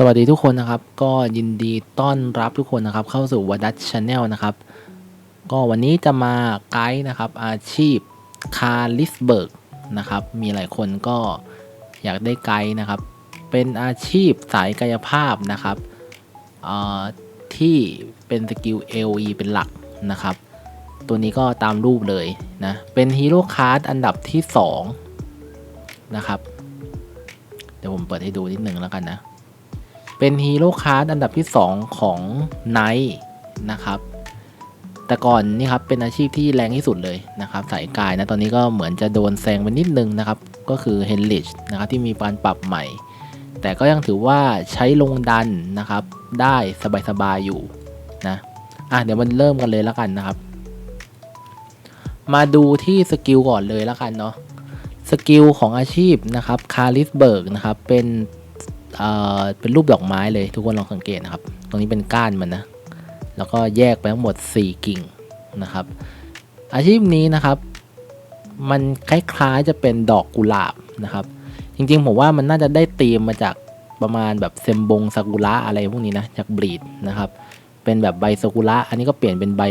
สวัสดีทุกคนนะครับ ก็ยินดีต้อนรับทุกคนนะครับ เข้าสู่วดัชชาแนลนะครับ ก็วันนี้จะมาไกด์นะครับ อาชีพคาลิสเบิร์กนะครับ มีหลายคนก็อยากได้ไกด์นะครับ เป็นอาชีพสายกายภาพนะครับอ่อที่เป็นสกิล LE เป็นหลักนะครับ ตัวนี้ก็ตามรูปเลยนะ เป็นฮีโร่คาร์ดอันดับที่ 2 นะครับ เดี๋ยวผมเปิดให้ดูนิดหนึ่งแล้วกันนะ เป็นฮีโร่คาร์ดอันดับที่ 2 ของไนท์นะครับ แต่ก่อนนี่ครับเป็นอาชีพที่แรงที่สุดเลยนะครับ สายกายนะตอนนี้ก็เหมือนจะโดนแซงไปนิดนึงนะครับ ก็คือเฮนลิชนะครับที่มีการปรับใหม่ แต่ก็ยังถือว่าใช้ลงดันนะครับ ได้สบายๆอยู่นะอะเดี๋ยวมันเริ่มกันเลยแล้วกันนะครับ มาดูที่สกิลก่อนเลยแล้วกันเนาะสกิลของอาชีพนะครับคาริสเบิร์กนะครับเป็น เอ่อเป็นรูปดอกไม้เลยทุกคนลองสังเกตนะครับ ตรงนี้เป็นก้านมันนะ แล้วก็แยกไปทั้งหมด 4 กิ่งนะครับ อาชีพนี้นะครับ มันคล้ายๆจะเป็นดอกกุหลาบนะครับ จริงๆผมว่ามันน่าจะได้ตีมมาจากประมาณแบบเซมบงซากุระอะไรพวกนี้นะ จากบลีดนะครับ เป็นแบบใบซากุระ อันนี้ก็เปลี่ยนเป็นใบ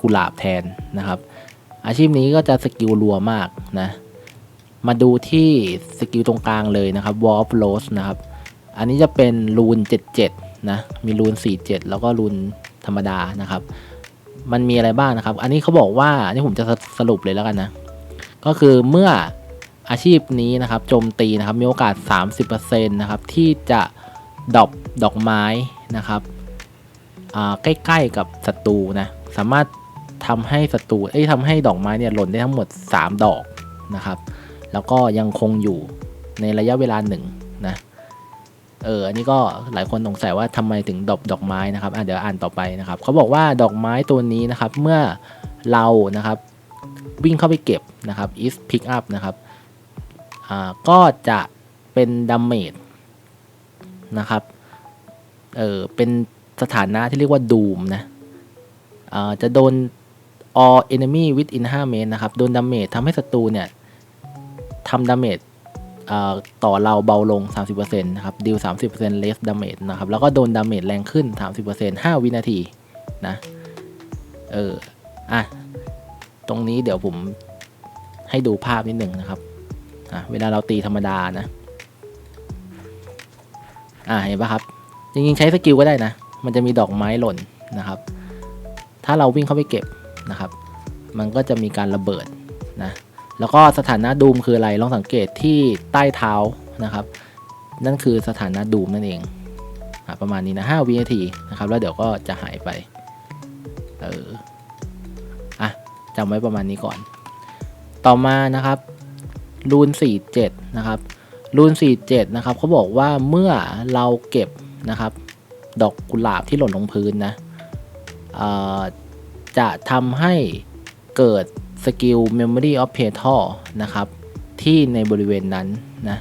กุหลาบแทนนะครับ อาชีพนี้ก็จะสกิลรัวมากนะ มาดูที่สกิลตรงกลางเลยนะครับ Wall of Rose นะครับ อันนี้จะเป็นรูน 77 นะ มีรูน 47 แล้วก็รูนธรรมดานะครับ มันมีอะไรบ้างนะครับ อันนี้เขาบอกว่าอันนี้ผมจะสรุปเลยแล้วกันนะ ก็คือเมื่ออาชีพนี้นะครับโจมตีนะครับ มีโอกาส 30%นะครับ ที่จะดอปดอกไม้นะครับใกล้ๆกับศัตรูนะ สามารถทำให้ศัตรูเอ้ยทำให้ดอกไม้เนี่ยหล่นได้ทั้งหมด 3 ดอกนะครับ แล้วก็ยังคงอยู่ในระยะเวลาหนึ่ง เอออันนี้ก็หลายคนสงสัยว่าทำไมถึงดอกดอกไม้นะครับอะเดี๋ยวอ่านต่อไปนะครับเขาบอกว่าดอกไม้ตัวนี้นะครับเมื่อเรานะครับวิ่งเข้าไปเก็บนะครับ is pick up นะครับอ่าก็จะเป็นดาเมจนะครับเออเป็นสถานะที่เรียกว่าดูมนะอ่าจะโดน all enemy within 5 เมตรนะครับ โดนดาเมจทำให้ศัตรูเนี่ยทำดาเมจ ต่อเราเบาลง 30%นะครับดีล30% less damage นะครับแล้วก็โดนดาเมจแรงขึ้น 30% 5 วินาทีนะเอออะตรงนี้เดี๋ยวผมให้ดูภาพนิดหนึ่งนะครับอะเวลาเราตีธรรมดานะอะเห็นปะครับจริงๆใช้สกิลก็ได้นะ มันจะมีดอกไม้หล่นนะครับ ถ้าเราวิ่งเข้าไปเก็บนะครับ มันก็จะมีการระเบิดนะ แล้วก็สถานะดูมคืออะไรลองสังเกตที่ใต้เท้านะครับ นั่นคือสถานะดูมนั่นเองอประมาณนี้นะ5วินาทีนะครับแล้วเดี๋ยวก็จะหายไปเอออะจำไว้ประมาณนี้ก่อน ต่อมานะครับรูน47นะครับรูน47นะครับเขาบอกว่าเมื่อเราเก็บนะครับ ดอกกุหลาบที่หล่นลงพื้นนะจะทำให้เกิด สกิล Memory of p e t a l นะครับ ที่ในบริเวณนั้นนะ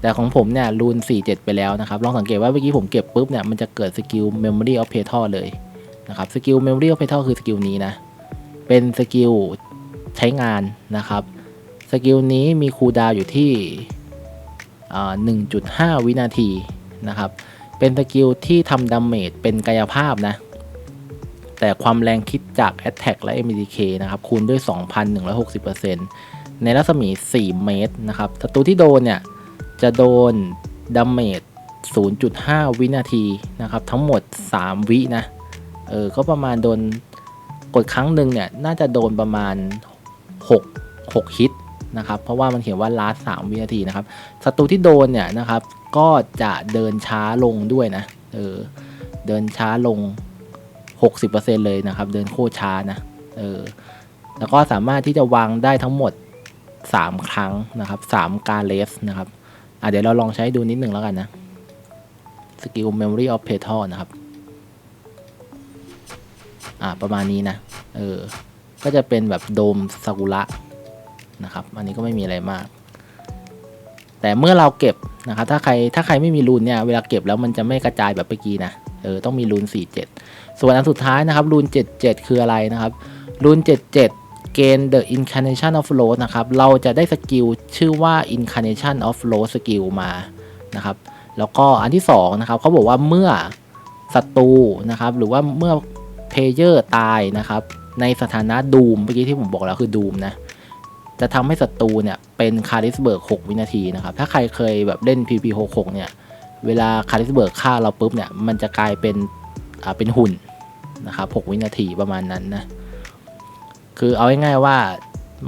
แต่ของผมเนี่ยรูน 47 ไปแล้วนะครับ ลองสังเกตว่าเมื่อกี้ผมเก็บปุ๊บเนี่ยมันจะเกิดสกิล Memory of p e t a l เลยนะครับสกิล Memory of p e t a l คือสกิลนี้นะ เป็นสกิลใช้งานนะครับสกิลนี้มีคูลดาวอยู่ที่ 1.5 วินาทีนะครับ เป็นสกิลที่ทำดาเมจเป็นกายภาพนะ แต่ความแรงคิดจาก Attack และ MDK นะครับคูณด้วย 2,160%ในรัศมี 4 เมตรนะครับศัตรูที่โดนเนี่ย จะโดนดาเมจ0.5 วินาทีนะครับ ทั้งหมด 3 วินะ เออ ก็ประมาณโดนกดครั้งหนึ่งเนี่ย น่าจะโดนประมาณ 6 6 ฮิตนะครับ เพราะว่ามันเขียนว่าลาส3วินาทีนะครับศัตรูที่โดนเนี่ยนะครับ ก็จะเดินช้าลงด้วยนะ เออ เดินช้าลง 60%เลยนะครับ เดินโคตรช้านะเออแล้วก็สามารถที่จะวางได้ทั้งหมด 3 ครั้งนะครับ 3 การเลสนะครับอะเดี๋ยวเราลองใช้ดูนิดหนึ่งแล้วกันนะสกิล Memory of p e t a l นะครับ อะประมาณนี้นะ เออ ก็จะเป็นแบบโดมซากุระนะครับ อันนี้ก็ไม่มีอะไรมาก แต่เมื่อเราเก็บนะครับ ถ้าใครถ้าใครไม่มีรูนเนี่ย เวลาเก็บแล้วมันจะไม่กระจายแบบเมื่อกี้นะ เออ ต้องมีรูน47 ส่วนอันสุดท้ายนะครับรูน77 คืออะไรนะครับรูน77 เกณฑ์ the incarnation of r o s e นะครับเราจะได้สกิลชื่อว่า incarnation of r o s e สกิลมานะครับแล้วก็อันที่สองนะครับเขาบอกว่าเมื่อศัตรูนะครับหรือว่าเมื่อเพเยอร์ตายนะครับในสถานะดูมเมื่อกี้ที่ผมบอกแล้วคือดูมนะจะทำให้ศัตรูเนี่ยเป็นคาริสเบิร์ก6วินาทีนะครับ ถ้าใครเคยแบบเล่น PP66 เนี่ย เวลาคาริสเบิร์กฆ่าเราปุ๊บเนี่ย มันจะกลายเป็น เป็นหุ่นนะครับ6วินาทีประมาณนั้นนะ คือเอาง่ายๆว่า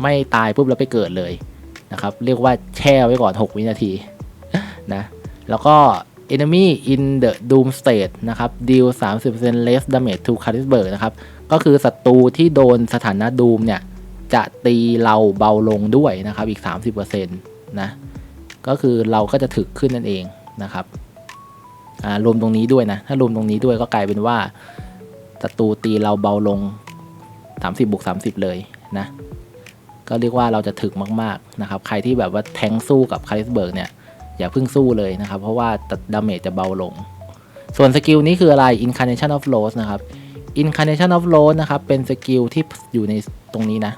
ไม่ตายปุ๊บแล้วไปเกิดเลยนะครับ เรียกว่าแช่ไว้ก่อน 6 วินาทีนะ แล้วก็ enemy in the doom state นะครับ deal 30% less damage to Carisberg นะครับ ก็คือศัตรูที่โดนสถานะดูมเนี่ย จะตีเราเบาลงด้วยนะครับ อีก 30%นะ ก็คือเราก็จะถึกขึ้นนั่นเองนะครับ รวมตรงนี้ด้วยนะ ถ้ารวมตรงนี้ด้วยก็กลายเป็นว่าศัตรูตีเราเบาลง 30บวก30 เลยนะ ก็เรียกว่าเราจะถึกมากๆนะครับ ใครที่แบบว่าแทงสู้กับคาริสเบิร์กเนี่ยอย่าเพิ่งสู้เลยนะครับ เพราะว่าดาเมจจะเบาลง ส่วนสกิลนี้คืออะไร Incarnation of Rose นะครับ Incarnation of Rose นะครับ เป็นสกิลที่อยู่ในตรงนี้นะ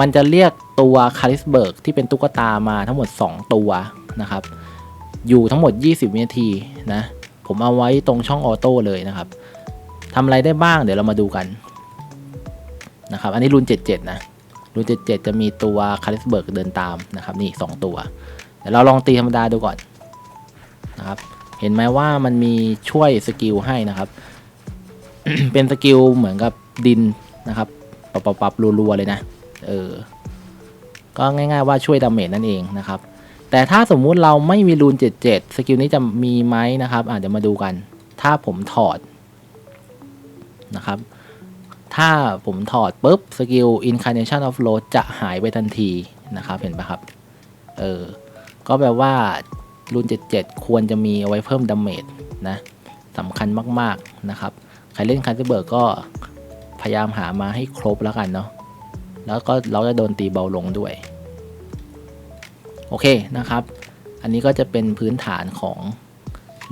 มันจะเรียกตัวคาริสเบิร์กที่เป็นตุ๊กตามาทั้งหมด 2 ตัวนะครับ อยู่ทั้งหมด 20 วินาทีนะ ผมเอาไว้ตรงช่องออโต้เลยนะครับทำอะไรได้บ้างเดี๋ยวเรามาดูกันนะครับ อันนี้รุ่น 77 นะ รุ่น 77 จะมีตัวคาริสเบิร์กเดินตามนะครับ นี่ 2 ตัว เดี๋ยวเราลองตีธรรมดาดูก่อนนะครับ เห็นไหมว่ามันมีช่วยสกิลให้นะครับ เป็นสกิลเหมือนกับดินนะครับปับปับๆรัวๆเลยนะ เออ ก็ง่ายๆว่าช่วยดาเมจนั่นเองนะครับ แต่ถ้าสมมุติเราไม่มีรูน 77 สกิลนี้จะมีไหมนะครับอาจจะมาดูกัน ถ้าผมถอดนะครับ ถ้าผมถอดปุ๊บสกิล incarnation of load จะหายไปทันทีนะครับ เห็นปะครับ เออ ก็แปลว่ารุ่น77 ควรจะมีเอาไว้เพิ่มดาเมจนะสำคัญมากๆนะครับ ใครเล่นคันเบิร์กก็พยายามหามาให้ครบแล้วกันเนาะแล้วก็เราจะโดนตีเบาลงด้วย โอเคนะครับ อันนี้ก็จะเป็นพื้นฐานของ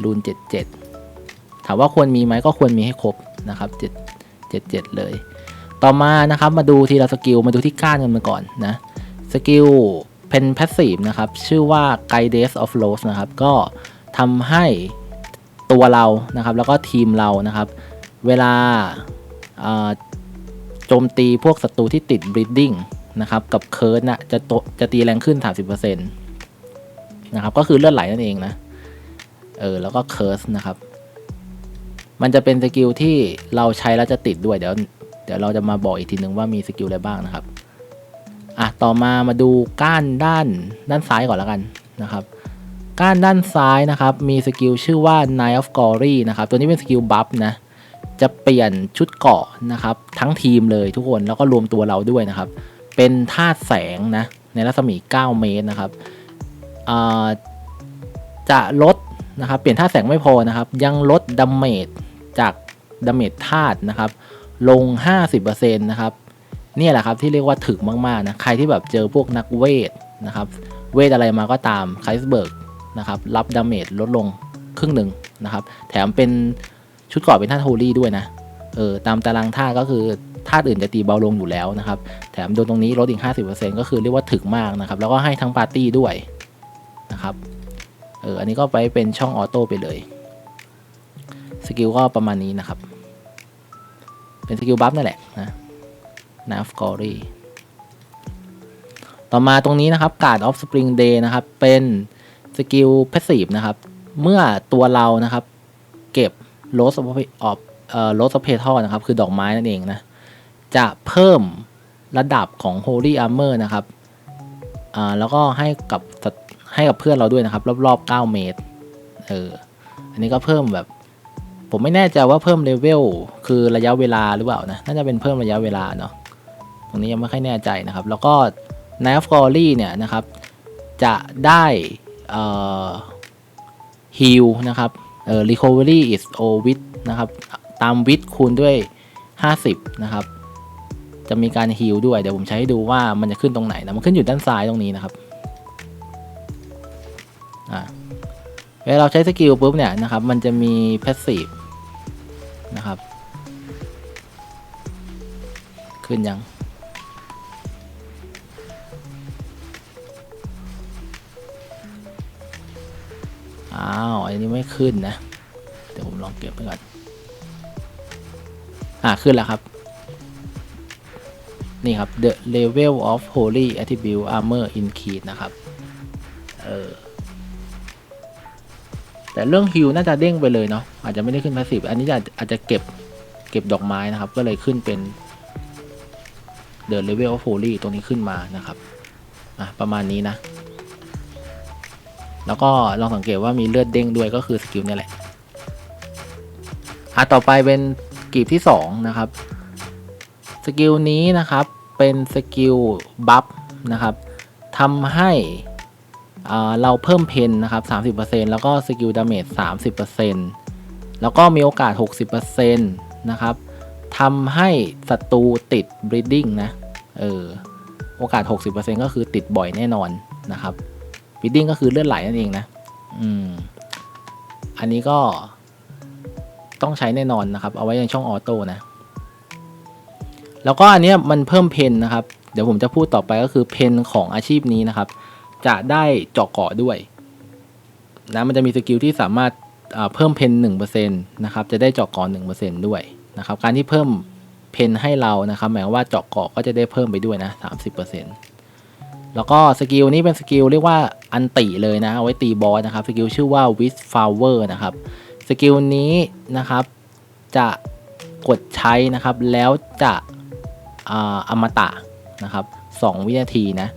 รุ่น77 ถามว่าควรมีไหมก็ควรมีให้ครบนะครับ 7 77 เลย ต่อมานะครับมาดูทีละสกิลมาดูที่ก้านกันมาก่อนนะสกิลเป็นแพสซีฟนะครับ ชื่อว่า Guidance of Rose นะครับ ก็ทำให้ตัวเรานะครับ แล้วก็ทีมเรานะครับ เวลาอ่าโจมตีพวกศัตรูที่ติด bleeding นะครับ กับเคิร์ดนะจะโตจะตีแรงขึ้น 30%นะครับ ก็คือเลือดไหลนั่นเองนะ เออ แล้วก็เคิร์สนะครับ มันจะเป็นสกิลที่เราใช้แล้วจะติดด้วย เดี๋ยว เดี๋ยวเราจะมาบอกอีกทีนึงว่ามีสกิลอะไรบ้างนะครับ อะ ต่อมามาดูก้านด้านด้านซ้ายก่อนแล้วกันนะครับ ก้านด้านซ้ายนะครับ มีสกิลชื่อว่า Knight of Glory นะครับ ตัวนี้เป็นสกิลบัฟนะจะเปลี่ยนชุดเกาะนะครับ ทั้งทีมเลยทุกคนแล้วก็รวมตัวเราด้วยนะครับ เป็นธาตุแสงนะในรัศมี 9 เมตรนะครับจะลดนะครับเปลี่ยนธาตุแสงไม่พอนะครับ ยังลดดาเมจจากดาเมจธาตุนะครับลง 50%นะครับนี่แหละครับที่เรียกว่าถึกมากๆนะใครที่แบบเจอพวกนักเวทนะครับเวทอะไรมาก็ตามไคสเบิร์กนะครับรับดาเมจลดลงครึ่งหนึ่งนะครับ แถมเป็นชุดเกราะเป็นธาตุโฮลี่ด้วยนะ เออตามตารางธาก็คือธาอื่นจะตีเบาลงอยู่แล้วนะครับ แถมโดนตรงนี้ลดอีก 50%ก็คือเรียกว่าถึกมากนะครับ แล้วก็ให้ทั้งปาร์ตี้ด้วยนะครับ เอออันนี้ก็ไปเป็นช่องออโต้ไปเลย สกิลก็ประมาณนี้นะครับ เป็นสกิลบัฟนั่นแหละนะ n a f g o r y ต่อมาตรงนี้นะครับ Guard of Spring Day นะครับ เป็นสกิล Passive นะครับ เมื่อตัวเรานะครับ เก็บ Rose of เอ่อ Rose of Petal นะครับ คือดอกไม้นั่นเองนะ จะเพิ่มระดับของ Holy Armor นะครับอ่าแล้วก็ให้กับให้กับเพื่อนเราด้วยนะครับ รอบๆ 9 เมตร เออ อันนี้ก็เพิ่มแบบ ผมไม่แน่ใจว่าเพิ่มเลเวลคือระยะเวลาหรือเปล่านะ น่าจะเป็นเพิ่มระยะเวลาเนาะ ตรงนี้ยังไม่ค่อยแน่ใจนะครับ แล้วก็ n a v g o r y เนี่ยนะครับ จะได้เอ่อ heal นะครับเอ่อ recovery is o with นะครับ ตาม with คูณด้วย 50 นะครับ จะมีการ heal ด้วย เดี๋ยวผมใช้ให้ดูว่ามันจะขึ้นตรงไหนนะมันขึ้นอยู่ด้านซ้ายตรงนี้นะครับเวลาเราใช้สกิลปุ๊บเนี่ยนะครับ มันจะมี passive นะครับ ขึ้นยัง อ้าว อันนี้ไม่ขึ้นนะ เดี๋ยวผมลองเก็บไปก่อน อ่าขึ้นแล้วครับ นี่ครับ the level of holy attribute armor increase นะครับเออแต่เรื่องฮิวน่าจะเด้งไปเลยเนาะอาจจะไม่ได้ขึ้นพาสซีฟอันนี้จะอาจจะเก็บเก็บดอกไม้นะครับ ก็เลยขึ้นเป็น the level of holy ตรงนี้ขึ้นมานะครับอะประมาณนี้นะ แล้วก็ลองสังเกตว่ามีเลือดเด้งด้วยก็คือสกิลนี่แหละอะต่อไปเป็น กีบที่ 2 นะครับ สกิลนี้นะครับเป็นสกิลบัฟนะครับทำให้เราเพิ่มเพนนะครับ 30%แล้วก็สกิลดาเมจ 30%แล้วก็มีโอกาส 60%นะครับทำให้ศัตรูติด bleeding นะ เออ โอกาส 60%ก็คือติดบ่อยแน่นอนนะครับ bleeding ก็คือเลือดไหลนั่นเองนะ อืม อันนี้ก็ ต้องใช้แน่นอนนะครับ เอาไว้ในช่องออโต้นะ แล้วก็อันนี้มันเพิ่มเพนนะครับ เดี๋ยวผมจะพูดต่อไปก็คือเพนของอาชีพนี้นะครับ จะได้เจาะเกาะด้วยนะมันจะมีสกิลที่สามารถเพิ่มเพนหนึ่งเปอร์เซ็นต์นะครับ จะได้เจาะเกาะหนึ่งเปอร์เซ็นต์ด้วยนะครับ การที่เพิ่มเพนให้เรานะครับ หมายความว่าเจาะเกาะก็จะได้เพิ่มไปด้วยนะสามสิบเปอร์เซ็นต์แล้วก็สกิลนี้เป็นสกิลเรียกว่าอันติเลยนะ เอาไว้ตีบอสนะครับ สกิลชื่อว่า w i t h Flower นะครับ สกิลนี้นะครับ จะกดใช้นะครับ แล้วจะอ่าอมตะนะครับ2วินาทีนะ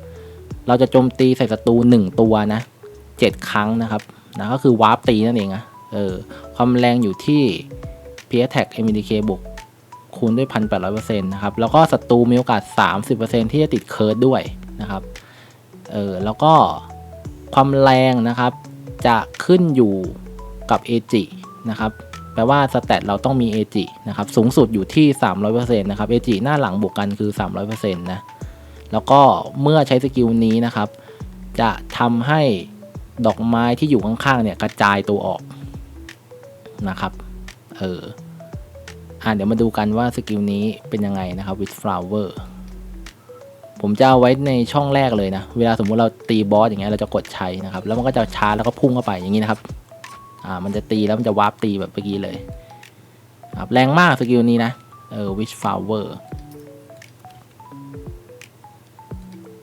เราจะโจมตีใส่ศัตรู1ตัวนะ7ครั้งนะครับนะก็คือวาร์ปตีนั่นเองนะเออความแรงอยู่ที่ p s t a g MDK บวกคูณด้วย 1,800%นะครับ แล้วก็ศัตรูมีโอกาส 30%ที่จะติดเคิร์ดด้วยนะครับเออแล้วก็ความแรงนะครับ จะขึ้นอยู่กับ AG นะครับแปลว่าสแตทเราต้องมี AG นะครับสูงสุดอยู่ที่ 300%นะครับ AG หน้าหลังบวกกันคือ 300%นะแล้วก็เมื่อใช้สกิลนี้นะครับ จะทำให้ดอกไม้ที่อยู่ข้างๆเนี่ยกระจายตัวออกนะครับเอออะเดี๋ยวมาดูกันว่าสกิลนี้เป็นยังไงนะครับ with flower ผมจะเอาไว้ในช่องแรกเลยนะ เวลาสมมุติเราตีบอสอย่างเงี้ยเราจะกดใช้นะครับ แล้วมันก็จะชาร์จแล้วก็พุ่งเข้าไปอย่างนี้นะครับ อ่ามันจะตีแล้วมันจะวาร์ปตีแบบเมื่อกี้เลยครับแรงมากสกิลนี้นะ เออ wish flower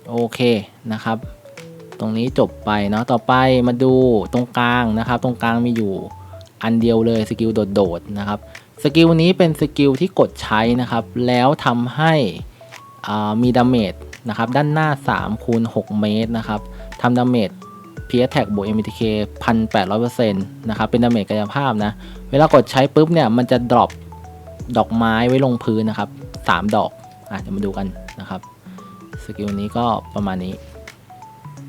โอเคนะครับ ตรงนี้จบไปเนาะต่อไปมาดูตรงกลางนะครับ ตรงกลางมีอยู่อันเดียวเลยสกิลโดดๆนะครับสกิลนี้เป็นสกิลที่กดใช้นะครับ แล้วทำให้อ่ามีดาเมจนะครับ ด้านหน้า3คูณ6เมตรนะครับทำดาเมจ p s t a g บวก MTK 1,800%นะครับ เป็นดาเมจกายภาพนะ เวลากดใช้ปุ๊บเนี่ย มันจะดรอปดอกไม้ไว้ลงพื้นนะครับ 3 ดอก อะ เดี๋ยวมาดูกันนะครับ สกิลนี้ก็ประมาณนี้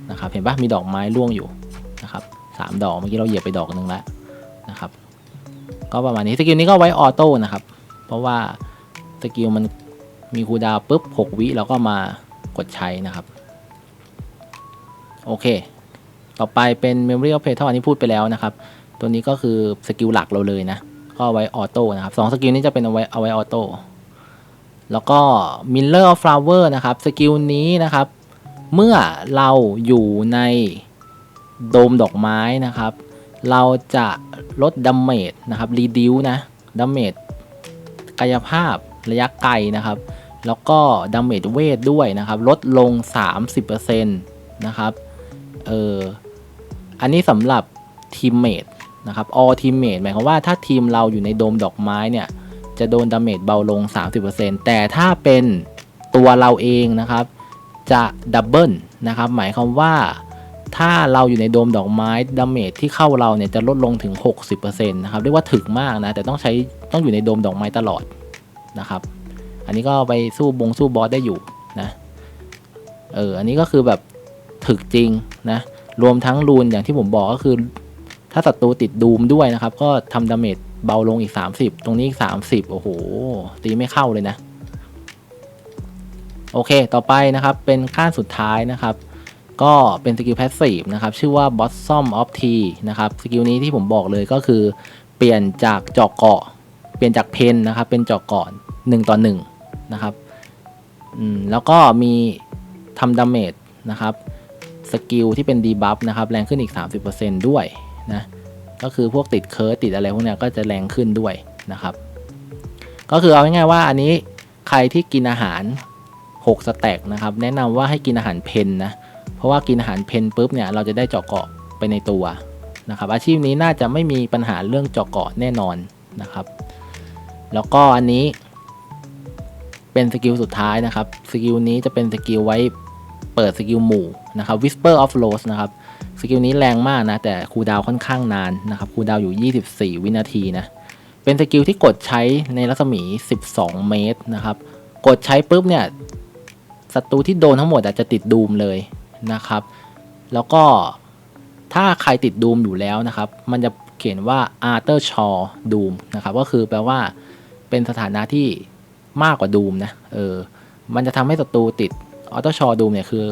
นะครับ เห็นปะมีดอกไม้ร่วงอยู่นะครับสามดอก เมื่อกี้เราเหยียบไปดอกหนึ่งแล้วนะครับ ก็ประมาณนี้ สกิลนี้ก็ไว้ออโต้นะครับ เพราะว่าสกิลมันมีคูดาวปุ๊บ 6 วิแล้วก็มากดใช้นะครับ โอเค ต่อไปเป็น Memory of Petal อันนี้พูดไปแล้วนะครับ ตัวนี้ก็คือสกิลหลักเราเลยนะ ก็เอาไว้ออโต้นะครับสองสกิลนี้จะเป็นเอาไว้เอาไว้ออโต้แล้วก็ Miller of Flower นะครับสกิลนี้นะครับ เมื่อเราอยู่ในโดมดอกไม้นะครับ เราจะลดดาเมจนะครับรีดิวนะดาเมจกายภาพระยะไกลนะครับ แล้วก็ดาเมจเวทด้วยนะครับ ลดลง 30%นะครับ เอออันนี้สำหรับทีมเมทนะครับ all ทีมเมทหมายความว่าถ้าทีมเราอยู่ในโดมดอกไม้เนี่ย จะโดนดาเมจเบาลง 30%แต่ถ้าเป็นตัวเราเองนะครับ จะดับเบิลนะครับ หมายความว่าถ้าเราอยู่ในโดมดอกไม้ดาเมจที่เข้าเราเนี่ยจะลดลงถึง 60%นะครับ เรียกว่าถึกมากนะ แต่ต้องใช้ต้องอยู่ในโดมดอกไม้ตลอดนะครับ อันนี้ก็ไปสู้บงสู้บอสได้อยู่นะ เออ อันนี้ก็คือแบบ ถึกจริงนะรวมทั้งรูนอย่างที่ผมบอกก็คือ ถ้าศัตรูติดดูมด้วยนะครับ ก็ทำดาเมจเบาลงอีก 30 ตรงนี้อีก 30 โอ้โห ตีไม่เข้าเลยนะ โอเค ต่อไปนะครับ เป็นขั้นสุดท้ายนะครับ ก็เป็นสกิลแพสซีฟนะครับ ชื่อว่า Bottom of T นะครับ สกิลนี้ที่ผมบอกเลยก็คือ เปลี่ยนจากเจาะเกาะ เปลี่ยนจากเพนนะครับ เป็นเจาะเกาะ1ต่อ1นะครับอืมแล้วก็มีทำดาเมจนะครับ สกิลที่เป็นดีบัฟนะครับแรงขึ้นอีก 30%ด้วยนะก็คือพวกติดเคิร์ดติดอะไรพวกนี้ก็จะแรงขึ้นด้วยนะครับ ก็คือเอาง่ายๆว่าอันนี้ใครที่กินอาหาร 6 สแต็กนะครับแนะนำว่าให้กินอาหารเพนนะเพราะว่ากินอาหารเพนปุ๊บเนี่ยเราจะได้เจาะเกาะไปในตัวนะครับ อาชีพนี้น่าจะไม่มีปัญหาเรื่องเจาะเกาะแน่นอนนะครับ แล้วก็อันนี้เป็นสกิลสุดท้ายนะครับ สกิลนี้จะเป็นสกิลไว้ เปิดสกิลหมู่นะครับ Whisper of Rose นะครับสกิลนี้แรงมากนะ แต่คูลดาวค่อนข้างนานนะครับคูลดาวอยู่ 24 วินาทีนะเป็นสกิลที่กดใช้ในรัศมี 12 เมตรนะครับ กดใช้ปุ๊บเนี่ยศัตรูที่โดนทั้งหมดอาจจะติดดูมเลยนะครับ แล้วก็ถ้าใครติดดูมอยู่แล้วนะครับ มันจะเขียนว่า Arthur Shaw Doom นะครับ ก็คือแปลว่าเป็นสถานะที่มากกว่าดูมนะ เออ มันจะทำให้ศัตรูติด Arthur Shaw Doom เนี่ยคือ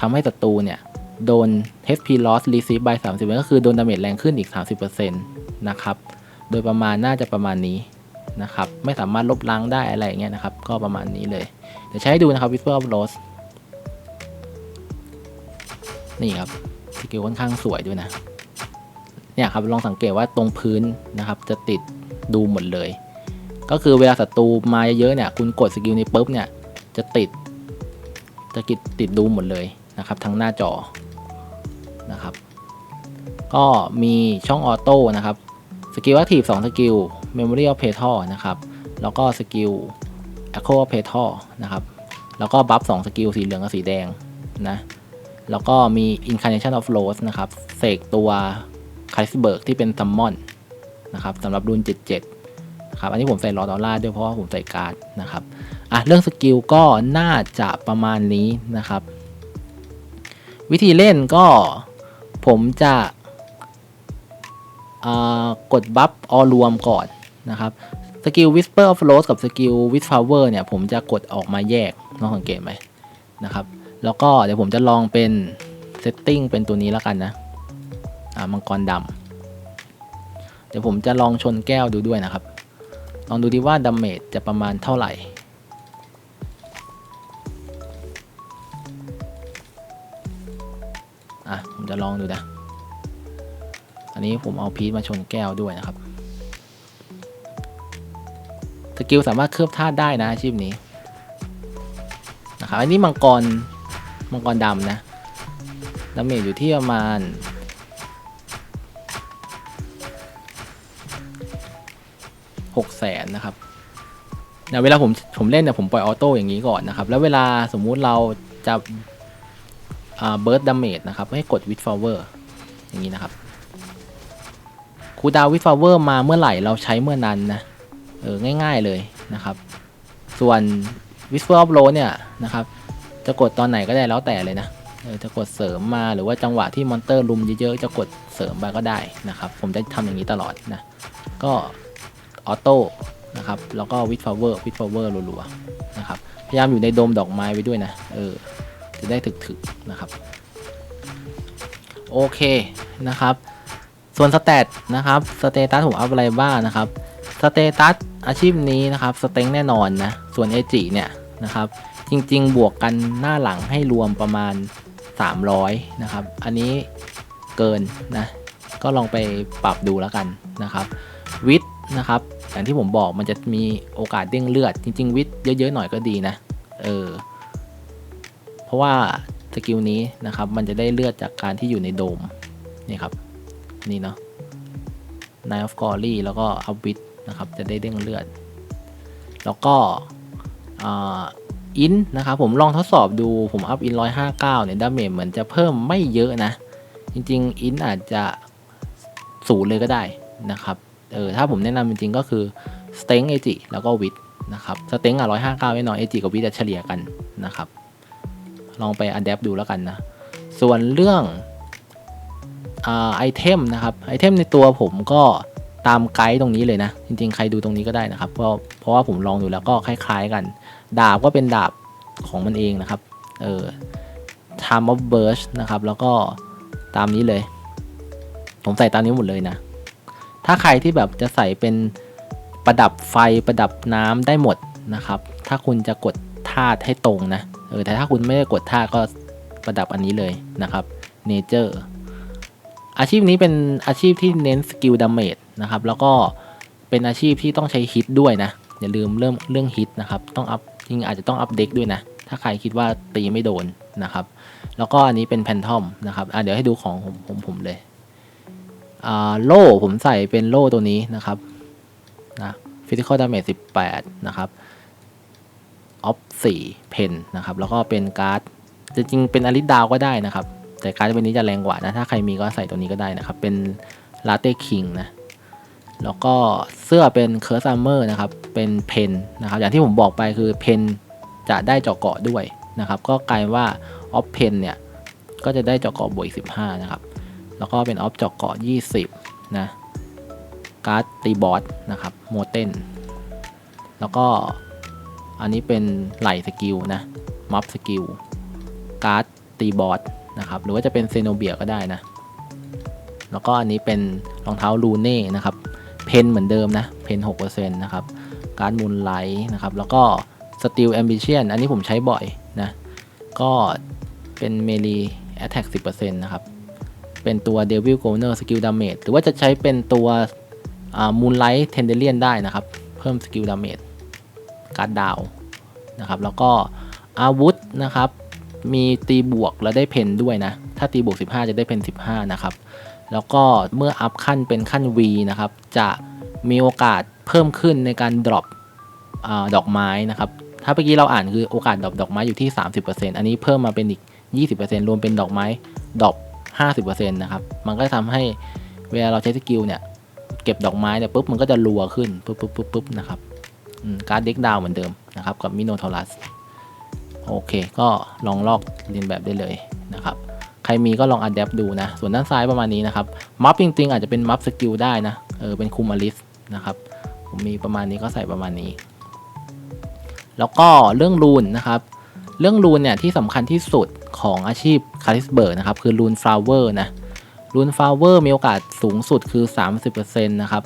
ทำให้ศัตรูเนี่ยโดน HP loss receive by 30ก็คือโดนดาเมจแรงขึ้นอีก 30%นะครับ โดยประมาณน่าจะประมาณนี้นะครับ ไม่สามารถลบล้างได้อะไรอย่างเงี้ยนะครับ ก็ประมาณนี้เลย เดี๋ยวใช้ให้ดูนะครับ Whisper of Rose นี่ครับสกิลค่อนข้างสวยด้วยนะ เนี่ยครับลองสังเกตว่าตรงพื้นนะครับ จะติดดูหมดเลย ก็คือเวลาศัตรูมาเยอะๆเนี่ย คุณกดสกิลนี้ปุ๊บเนี่ย จะติด จะกิดติดดูหมดเลยนะครับทั้งหน้าจอนะครับ ก็มีช่องออโต้นะครับสกิล Active 2สกิล Memory of Petal นะครับ แล้วก็สกิล Echo of Petal นะครับ แล้วก็บัฟ2สกิลสีเหลืองกับสีแดงนะแล้วก็มี Incarnation of Rose นะครับเสกตัวคาริสเบิร์กที่เป็นซัมมอนนะครับสำหรับรุ่น 77นะครับอันนี้ผมใส่ลอดอลลาร์ด้วยเพราะว่าผมใส่การ์ดนะครับ อะเรื่องสกิลก็น่าจะประมาณนี้นะครับ วิธีเล่นก็ผมจะกดบัฟออรวมก่อนนะครับสกิล Whisper of Rose กับสกิล With Power เนี่ย ผมจะกดออกมาแยกน้องสังเกตไหมนะครับ แล้วก็เดี๋ยวผมจะลองเป็นเซตติ้งเป็นตัวนี้แล้วกันนะ อ่ามังกรดำเดี๋ยวผมจะลองชนแก้วดูด้วยนะครับ ลองดูดีว่าดาเมจจะประมาณเท่าไหร่ จะลองดูนะ อันนี้ผมเอาพีทมาชนแก้วด้วยนะครับ สกิลสามารถเคลือบธาตุได้นะอาชีพนี้นะครับอันนี้มังกรมังกรดำนะดาเมจอยู่ที่ประมาณหกแสนนะครับเนี่ยเวลาผมผมเล่นเนี่ยผมปล่อยออโต้อย่างนี้ก่อนนะครับ แล้วเวลาสมมุติเราจะ เบิร์ดดาเมจนะครับให้กดวิดฟ o เวอร์อย่างนี้นะครับคูดาววิดฟ o เวอร์มาเมื่อไหร่เราใช้เมื่อนั้นนะเออง่ายๆเลยนะครับ ส่วนวิสเ p อร์ออฟโรเนี่ยนะครับจะกดตอนไหนก็ได้แล้วแต่เลยนะเออจะกดเสริมมาหรือว่าจังหวะที่มอนเตอร์ลุมเยอะๆจะกดเสริมไปก็ได้นะครับ ผมจะทำอย่างนี้ตลอดนะก็ออโต้นะครับแล้วก็วิดฟ o เวอร์วิดฟ o เวอร์รัวๆนะครับพยายามอยู่ในโดมดอกไม้ไว้ด้วยนะเออ จะได้ถึกๆนะครับ โอเคนะครับ ส่วนสเตตนะครับสเตตัสผมอัพอะไรบ้างนะครับสเตตัสอาชีพนี้นะครับสเต็งแน่นอนนะ ส่วนเอจิเนี่ยนะครับ จริงๆ บวกกันหน้าหลังให้รวมประมาณ 300 นะครับ อันนี้เกินนะ ก็ลองไปปรับดูแล้วกันนะครับวิทนะครับอย่างที่ผมบอกมันจะมีโอกาสเด้งเลือด จริง ๆ วิทเยอะๆหน่อยก็ดีนะ เออ เพราะว่าสกิลนี้นะครับมันจะได้เลือดจากการที่อยู่ในโดมนี่ครับนี่เนาะ Nine of Glory แล้วก็อัพวิทนะครับจะได้เด้งเลือด แล้วก็อินนะครับผมลองทดสอบดูผมอัพอินร้อยห้าเก้าเนี่ยดาเมจเหมือนจะเพิ่มไม่เยอะนะ จริงๆ อินอาจจะศูนย์เลยก็ได้นะครับเออถ้าผมแนะนำจริงๆ ก็คือสเต็งเอจิแล้วก็วิทนะครับสเต็งอะร้อยห้าเก้าแน่นอนเอจิกับวิทจะเฉลี่ยกันนะครับ ลองไปอัดแอปดูแล้วกันนะ ส่วนเรื่องไอเทมนะครับไอเทมในตัวผมก็ตามไกด์ตรงนี้เลยนะ จริง ๆ ใครดูตรงนี้ก็ได้นะครับ เพราะเพราะว่าผมลองดูแล้วก็คล้าย ๆ กัน ดาบก็เป็นดาบของมันเองนะครับ เออ time of burst นะครับ แล้วก็ตามนี้เลย ผมใส่ตามนี้หมดเลยนะ ถ้าใครที่แบบจะใส่เป็นประดับไฟประดับน้ำได้หมดนะครับ ถ้าคุณจะกดธาตุให้ตรงนะ ออแต่ถ้าคุณไม่ได้กดธาก็ประดับอันนี้เลยนะครับ nature อาชีพนี้เป็นอาชีพที่เน้นสกิลดาเมจนะครับ แล้วก็เป็นอาชีพที่ต้องใช้ฮิตด้วยนะ อย่าลืมเรื่องเรื่องฮิตนะครับ ต้องอัพจริงอาจจะต้องอัพเด็กด้วยนะ ถ้าใครคิดว่าตีไม่โดนนะครับ แล้วก็อันนี้เป็นแพนทอมนะครับอะเดี๋ยวให้ดูของผมผมผมเลยอ่าโล่ผมใส่เป็นโล่ตัวนี้นะครับนะฟิสิกอลดาเมจ18 นะครับ ออฟ4เพนนะครับ แล้วก็เป็นการ์ดจริงๆเป็นอลิดดาวก็ได้นะครับ แต่การ์ดเป็นนี้จะแรงกว่านะ ถ้าใครมีก็ใส่ตัวนี้ก็ได้นะครับ เป็นลาเต้คิงนะแล้วก็เสื้อเป็นเคอร์ซัมเมอร์นะครับ เป็นเพนนะครับ อย่างที่ผมบอกไปคือเพนจะได้เจาะเกาะด้วยนะครับ ก็กลายว่าออฟเพนเนี่ย ก็จะได้เจาะเกาะบวกอีก15 นะครับ แล้วก็เป็นออฟเจาะเกาะ 20 นะ การ์ดตีบอสนะครับ โมเตนแล้วก็ อันนี้เป็นไหลสกิลนะมัฟสกิลการ์ดตีบอสนะครับ หรือว่าจะเป็นเซโนเบียก็ได้นะ แล้วก็อันนี้เป็นรองเท้าลูเน่นะครับ เพนเหมือนเดิมนะ เพน6%นะครับ การ์ดมูลไลท์นะครับ แล้วก็สติลแอมบิเชียนอันนี้ผมใช้บ่อยนะ ก็เป็นเมลีแอตแทก10%นะครับ เป็นตัวเดวิลโกลเนอร์สกิลดาเมจหรือว่าจะใช้เป็นตัวมูลไลท์เทนเดเลียนได้นะครับ เพิ่มสกิลดาเมจ การ์ดดาวนะครับ แล้วก็อาวุธนะครับ มีตีบวกแล้วได้เพนด้วยนะ ถ้าตีบวก 15 จะได้เพน15 นะครับ แล้วก็เมื่ออัพขั้นเป็นขั้น V นะครับ จะมีโอกาสเพิ่มขึ้นในการดรอปดอกไม้นะครับ ถ้าเมื่อกี้เราอ่านคือโอกาสดรอปดอกไม้อยู่ที่ 30%อันนี้เพิ่มมาเป็นอีก 20%รวมเป็นดอกไม้ดรอป50%นะครับ มันก็จะทำให้เวลาเราใช้สกิลเนี่ย เก็บดอกไม้เนี่ยปุ๊บมันก็จะรัวขึ้นปุ๊บปุ๊บปุ๊บปุ๊บนะครับ การดเด็กดาวเหมือนเดิมนะครับกับมิโนทอรัสโอเค ก็ลองลอกเรียนแบบได้เลยนะครับใครมีก็ลองอัดแอปดูนะ ส่วนด้านซ้ายประมาณนี้นะครับมัฟจริงๆอาจจะเป็นมัฟสกิลได้นะเออเป็นคูมาลิสนะครับผมมีประมาณนี้ก็ใส่ประมาณนี้ แล้วก็เรื่องรูนนะครับ เรื่องรูนเนี่ยที่สำคัญที่สุดของอาชีพคาริสเบิร์กนะครับคือรูนฟลาวเวอร์นะรูนฟลาวเวอร์มีโอกาสสูงสุดคือ 30%นะครับ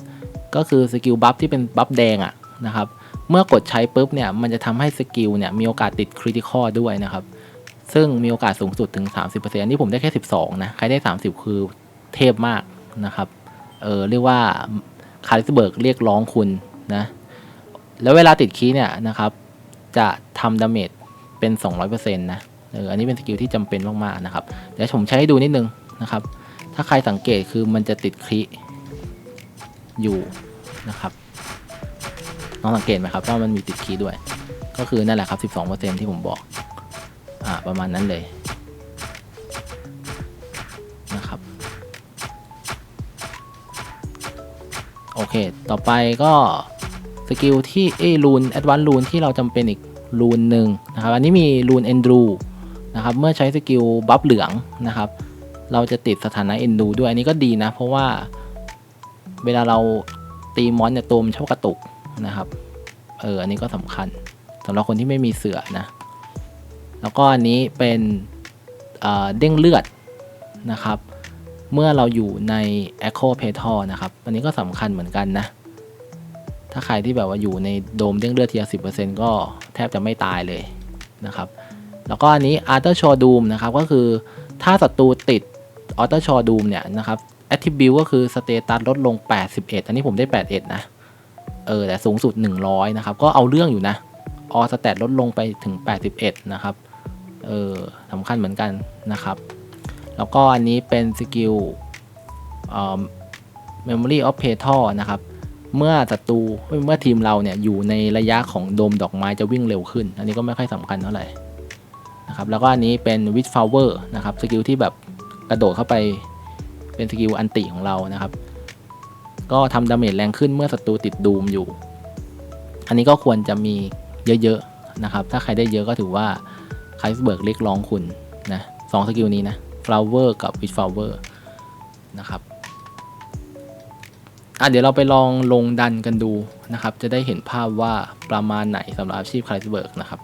ก็คือสกิลบัฟที่เป็นบัฟแดงอะนะครับ เมื่อกดใช้ปุ๊บเนี่ยมันจะทำให้สกิลเนี่ยมีโอกาสติดคริติคอลด้วยนะครับ ซึ่งมีโอกาสสูงสุดถึง 30%อันนี้ผมได้แค่ 12 นะ ใครได้ 30 คือเทพมากนะครับ เออเรียกว่าคาริสเบิร์กเรียกร้องคุณนะ แล้วเวลาติดคีย์เนี่ยนะครับ จะทำดาเมจเป็น 200%นะเอออันนี้เป็นสกิลที่จำเป็นมากๆนะครับ เดี๋ยวผมใช้ให้ดูนิดนึงนะครับ ถ้าใครสังเกตคือมันจะติดคลิอยู่นะครับ น้องสังเกตไหมครับว่ามันมีติดคีย์ด้วย ก็คือนั่นแหละครับ 12%ที่ผมบอกอ่าประมาณนั้นเลยนะครับโอเค ต่อไปก็สกิลที่เอรูนแอดวานรูนที่เราจำเป็นอีกรูนหนึ่งนะครับอันนี้มีรูนเอนดูนะครับเมื่อใช้สกิลบัฟเหลืองนะครับ เราจะติดสถานะเอนดูด้วยอันนี้ก็ดีนะ เพราะว่าเวลาเราตีมอนเนี่ยตัวมันชอบกระตุก นะครับ เออ อันนี้ก็สำคัญสำหรับคนที่ไม่มีเสือนะ แล้วก็อันนี้เป็นเอ่อเด้งเลือดนะครับ เมื่อเราอยู่ใน Echo p e t a l นะครับ อันนี้ก็สำคัญเหมือนกันนะ ถ้าใครที่แบบว่าอยู่ในโดมเด้งเลือดทีละสิก็แทบจะไม่ตายเลยนะครับ แล้วก็อันนี้ a r t h e r s h o Doom นะครับ ก็คือถ้าศัตรูติด a r t h e r s h o Doom เนี่ยนะครับ Attribute ก็คือสเตตัสลดลง 81 อันนี้ผมได้ 81 นะ เออแต่สูงสุด 100 นะครับ ก็เอาเรื่องอยู่นะออสแตทลดลงไปถึง 81 นะครับ เออสำคัญเหมือนกันนะครับ แล้วก็อันนี้เป็นสกิลเอ่อ Memory of p e t a l นะครับ เมื่อศัตรูเมื่อทีมเราเนี่ยอยู่ในระยะของโดมดอกไม้จะวิ่งเร็วขึ้น อันนี้ก็ไม่ค่อยสำคัญเท่าไหร่นะครับ แล้วก็อันนี้เป็น w i t h Flower นะครับ สกิลที่แบบกระโดดเข้าไปเป็นสกิลอันติของเรานะครับ ก็ทำดาเมจแรงขึ้นเมื่อศัตรูติดดูมอยู่ อันนี้ก็ควรจะมีเยอะๆนะครับ ถ้าใครได้เยอะก็ถือว่าไคส์เบิร์กเรียกร้องคุณนะสองสกิลนี้นะ flower กับ with flower นะครับอะเดี๋ยวเราไปลองลงดันกันดูนะครับ จะได้เห็นภาพว่าประมาณไหนสำหรับอาชีพไคส์เบิร์กนะครับ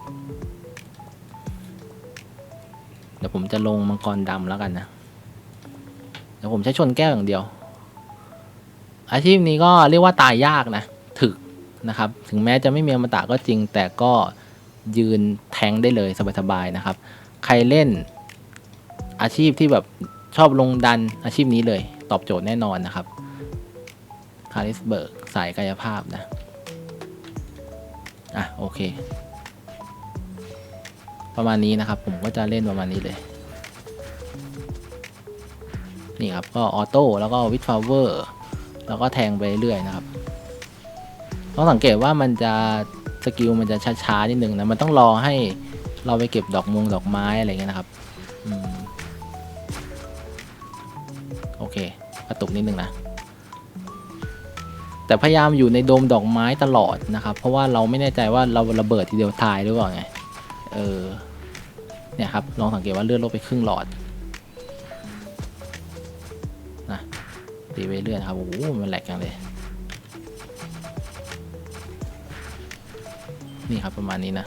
เดี๋ยวผมจะลงมังกรดำแล้วกันนะเดี๋ยวผมใช้ชนแก้วอย่างเดียว อาชีพนี้ก็เรียกว่าตายยากนะ ถึกนะครับ ถึงแม้จะไม่มีอมตะก็จริง แต่ก็ยืนแทงได้เลยสบายๆนะครับ ใครเล่นอาชีพที่แบบชอบลงดันอาชีพนี้เลย ตอบโจทย์แน่นอนนะครับ คาริสเบิร์กสายกายภาพนะ อะ โอเค ประมาณนี้นะครับ ผมก็จะเล่นประมาณนี้เลย นี่ครับ ก็ออโต้แล้วก็วิดฟาวเวอร์ แล้วก็แทงไปเรื่อยนะครับ ต้องสังเกตว่ามันจะสกิลมันจะช้าๆนิดนึงนะ มันต้องรอให้เราไปเก็บดอกมงดอกไม้อะไรเงี้ยนะครับอโอเค กระตุกนิดนึงนะ แต่พยายามอยู่ในโดมดอกไม้ตลอดนะครับ เพราะว่าเราไม่แน่ใจว่าเราระเบิดทีเดียวตายหรือเปล่าไง เออ เนี่ยครับ ลองสังเกตว่าเลือดลดไปครึ่งหลอด ตีไปเรื่อยครับ โอ้โห มันแหลกจังเลย นี่ครับประมาณนี้นะ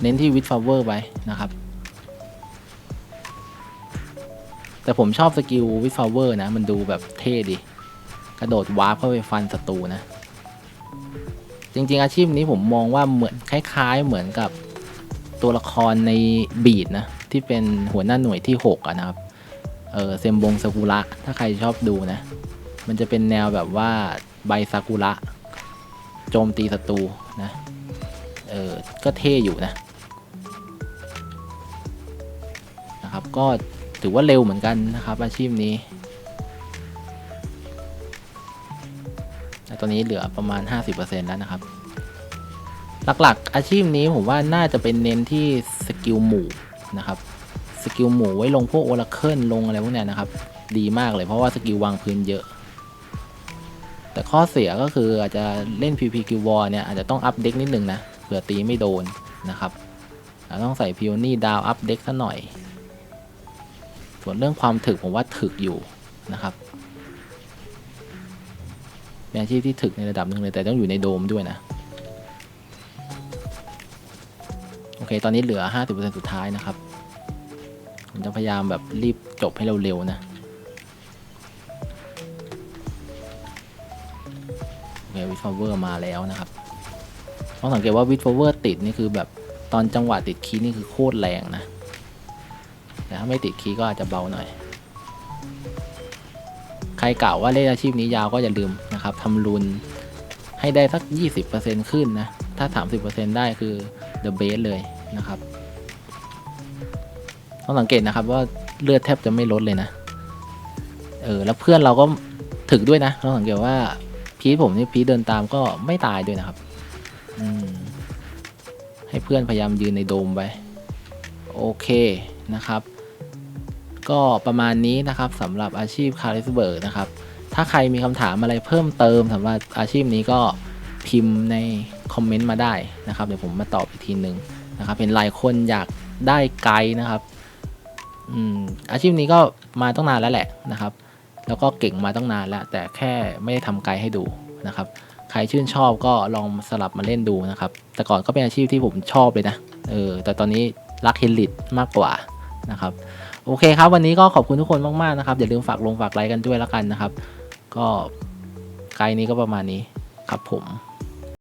เน้นที่วิดฟาวเวอร์ไปนะครับ แต่ผมชอบสกิลวิดฟาวเวอร์นะ มันดูแบบเท่ดี กระโดดวาร์ปเข้าไปฟันศัตรูนะ จริง ๆ อาชีพนี้ผมมองว่าเหมือนคล้าย ๆ เหมือนกับตัวละครในบีดนะ ที่เป็นหัวหน้าหน่วยที่6อะนะครับเออเซมบงซากุระถ้าใครชอบดูนะ มันจะเป็นแนวแบบว่าใบซากุระโจมตีศัตรูนะเออก็เท่อยู่นะนะครับ ก็ถือว่าเร็วเหมือนกันนะครับ อาชีพนี้แต่ตอนนี้เหลือประมาณ 50%แล้วนะครับ หลักๆ อาชีพนี้ผมว่าน่าจะเป็นเน้นที่สกิลหมู่ นะครับสกิลหมูไว้ลงพวกโอราเคิลลงอะไรพวกเนี้ยนะครับ ดีมากเลยเพราะว่าสกิลวางพื้นเยอะ แต่ข้อเสียก็คืออาจจะเล่น PP กิววอร์เนี่ยอาจจะต้องอัพเด็กนิดนึงนะเผื่อตีไม่โดนนะครับอาจต้องใส่พิวนี่ดาวอัพเด็กซะหน่อย ส่วนเรื่องความถึกผมว่าถึกอยู่นะครับเป็นอาชีพที่ถึกในระดับหนึ่งเลยแต่ต้องอยู่ในโดมด้วยนะโอเค ตอนนี้เหลือ 50%สุดท้ายนะครับ ผมจะพยายามแบบรีบจบให้เร็วๆนะเวิดฟเวอร์มาแล้วนะครับต้องสังเกตว่าวิดฟเวอร์ติดนี่คือแบบตอนจังหวะติดคีย์นี่คือโคตรแรงนะ แต่ถ้าไม่ติดคีย์ก็อาจจะเบาหน่อย ใครกล่าวว่าเล่นอาชีพนี้ยาวก็อย่าลืมนะครับทำรุนให้ได้สัก 20%ขึ้นนะ ถ้า 30%ได้คือ the base เลยนะครับ ต้องสังเกตนะครับว่าเลือดแทบจะไม่ลดเลยนะ เออ แล้วเพื่อนเราก็ถึกด้วยนะต้องสังเกตว่าพีทผมนี่พีทเดินตามก็ไม่ตายด้วยนะครับ อืม ให้เพื่อนพยายามยืนในโดมไป โอเคนะครับ ก็ประมาณนี้นะครับสำหรับอาชีพคาริสเบิร์กนะครับ ถ้าใครมีคำถามอะไรเพิ่มเติมสำหรับอาชีพนี้ก็พิมพ์ในคอมเมนต์มาได้นะครับ เดี๋ยวผมมาตอบอีกทีหนึ่งนะครับเห็นหลายคนอยากได้ไกด์นะครับ อืมอาชีพนี้ก็มาต้องนานแล้วแหละนะครับ แล้วก็เก่งมาต้องนานแล้ว แต่แค่ไม่ได้ทำไกด์ให้ดูนะครับ ใครชื่นชอบก็ลองสลับมาเล่นดูนะครับ แต่ก่อนก็เป็นอาชีพที่ผมชอบเลยนะ เออ แต่ตอนนี้รักเฮลิตมากกว่านะครับ โอเคครับ วันนี้ก็ขอบคุณทุกคนมากๆนะครับ อย่าลืมฝากลงฝากไลค์กันด้วยแล้วกันนะครับ ก็ไกด์นี้ก็ประมาณนี้ครับผม